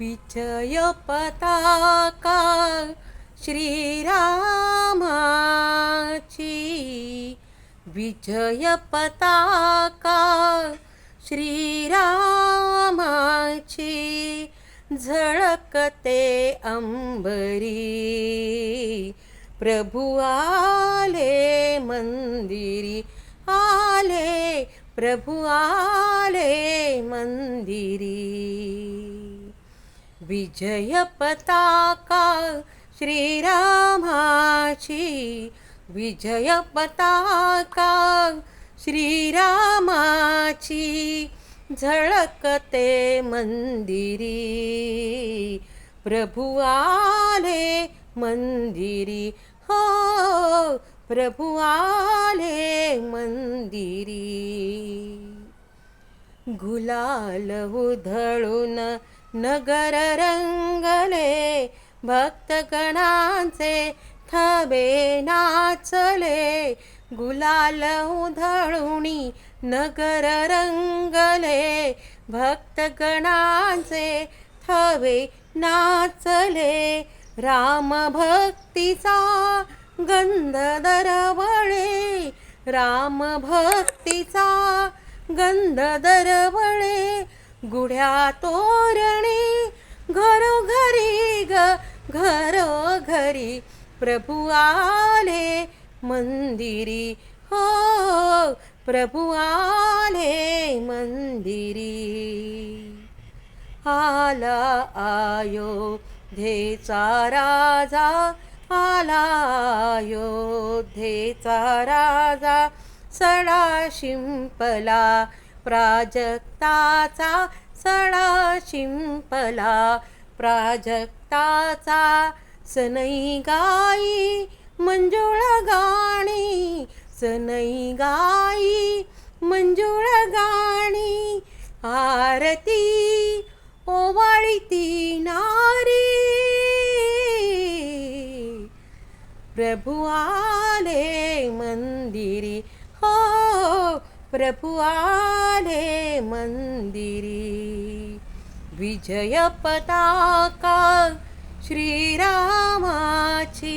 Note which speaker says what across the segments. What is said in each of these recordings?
Speaker 1: विजय पताका श्रीरामाची. विजय पताका श्रीरामाची. झळकते अंबरी. प्रभु आले मंदिरी आले. प्रभु आले मंदिरी. विजय पताका श्रीरामाची विजय पताका श्रीरामाची झळकते मंदिरी. प्रभु आले मंदिरी हो प्रभु आले मंदिरी. गुलाल उधळून नगर रंगले भक्तगणांचे थबे नाचले. गुलाल उधळुणी नगर रंगले भक्तगणांचे थवे नाचले. राम भक्तीचा गंध दरवळे राम भक्तीचा गंध दरवळे गुढ्या तोरणे घरोघरी ग घरोघरी. प्रभू आले मंदिरी हो प्रभू आले मंदिरी. आला आयो धेचा राजा आला धेचा राजा. सडा शिंपला प्राजक्ताचा सडा शिंपला. प्राजक्ताचा सनई गाई मंजुळ गाणी. सनई गाई मंजुळ गाणी. आरती ओवाळीती नारी. प्रभु आले प्रभु आले मंदिरी विजय पताका श्रीरामाची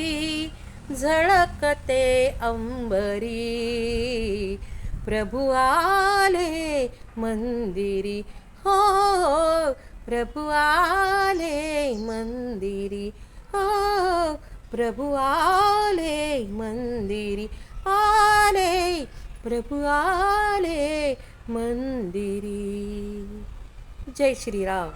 Speaker 1: झळकते अंबरी. प्रभु आले मंदिरी हो, हो प्रभु आले मंदिरी हो प्रभु आले प्रभु आले मंदिरी. जय श्रीराम.